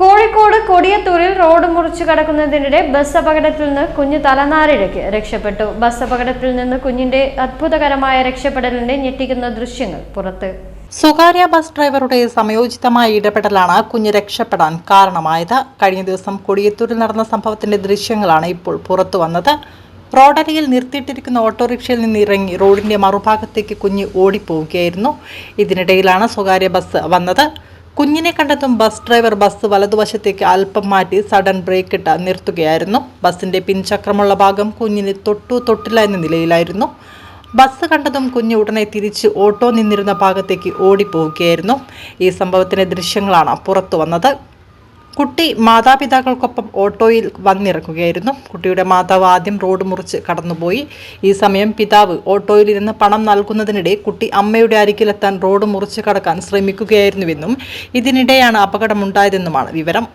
Kozhikode കൊടിയത്തൂരിൽ road മുറിച്ചു കടക്കുന്നതിനിടെ bus അപകടത്തിൽ നിന്ന് കുഞ്ഞ് തലനാരിഴയ്ക്ക് രക്ഷപ്പെട്ടു. ബസ് അപകടത്തിൽ നിന്ന് കുഞ്ഞിന്റെ അത്ഭുതകരമായ രക്ഷപ്പെടലിന്റെ ഞെട്ടിക്കുന്ന ദൃശ്യങ്ങൾ പുറത്ത്. സ്വകാര്യ ബസ് ഡ്രൈവറുടെ സമയോചിതമായ ഇടപെടലാണ് കുഞ്ഞ് രക്ഷപ്പെടാൻ കാരണമായത്. കഴിഞ്ഞ ദിവസം കൊടിയത്തൂരിൽ നടന്ന സംഭവത്തിന്റെ ദൃശ്യങ്ങളാണ് ഇപ്പോൾ പുറത്തു വന്നത്. റോഡരികിൽ നിർത്തിയിട്ടിരിക്കുന്ന ഓട്ടോറിക്ഷയിൽ നിന്ന് ഇറങ്ങി റോഡിന്റെ മറുഭാഗത്തേക്ക് കുഞ്ഞ് ഓടിപ്പോവുകയായിരുന്നു. ഇതിനിടയിലാണ് സ്വകാര്യ ബസ് വന്നത്. കുഞ്ഞിനെ കണ്ടെത്തും ബസ് ഡ്രൈവർ ബസ് വലതുവശത്തേക്ക് അല്പം മാറ്റി സഡൻ ബ്രേക്ക് ഇട്ട് നിർത്തുകയായിരുന്നു. ബസിന്റെ പിൻചക്രമുള്ള ഭാഗം കുഞ്ഞിന് തൊട്ടു തൊട്ടില്ല എന്ന നിലയിലായിരുന്നു. ബസ് കണ്ടതും കുഞ്ഞ് ഉടനെ തിരിച്ച് ഓട്ടോ നിന്നിരുന്ന ഭാഗത്തേക്ക് ഓടിപ്പോവുകയായിരുന്നു. ഈ സംഭവത്തിന്റെ ദൃശ്യങ്ങളാണ് പുറത്തു വന്നത്. കുട്ടി മാതാപിതാക്കൾക്കൊപ്പം ഓട്ടോയിൽ വന്നിറങ്ങുകയായിരുന്നു. കുട്ടിയുടെ മാതാവ് ആദ്യം റോഡ് മുറിച്ച് കടന്നുപോയി. ഈ സമയം പിതാവ് ഓട്ടോയിൽ ഓട്ടോയിലിരുന്ന് പണം നൽകുന്നതിനിടെ കുട്ടി അമ്മയുടെ അരികിലെത്താൻ റോഡ് മുറിച്ച് കടക്കാൻ ശ്രമിക്കുകയായിരുന്നുവെന്നും ഇതിനിടെയാണ് അപകടമുണ്ടായതെന്നുമാണ് വിവരം.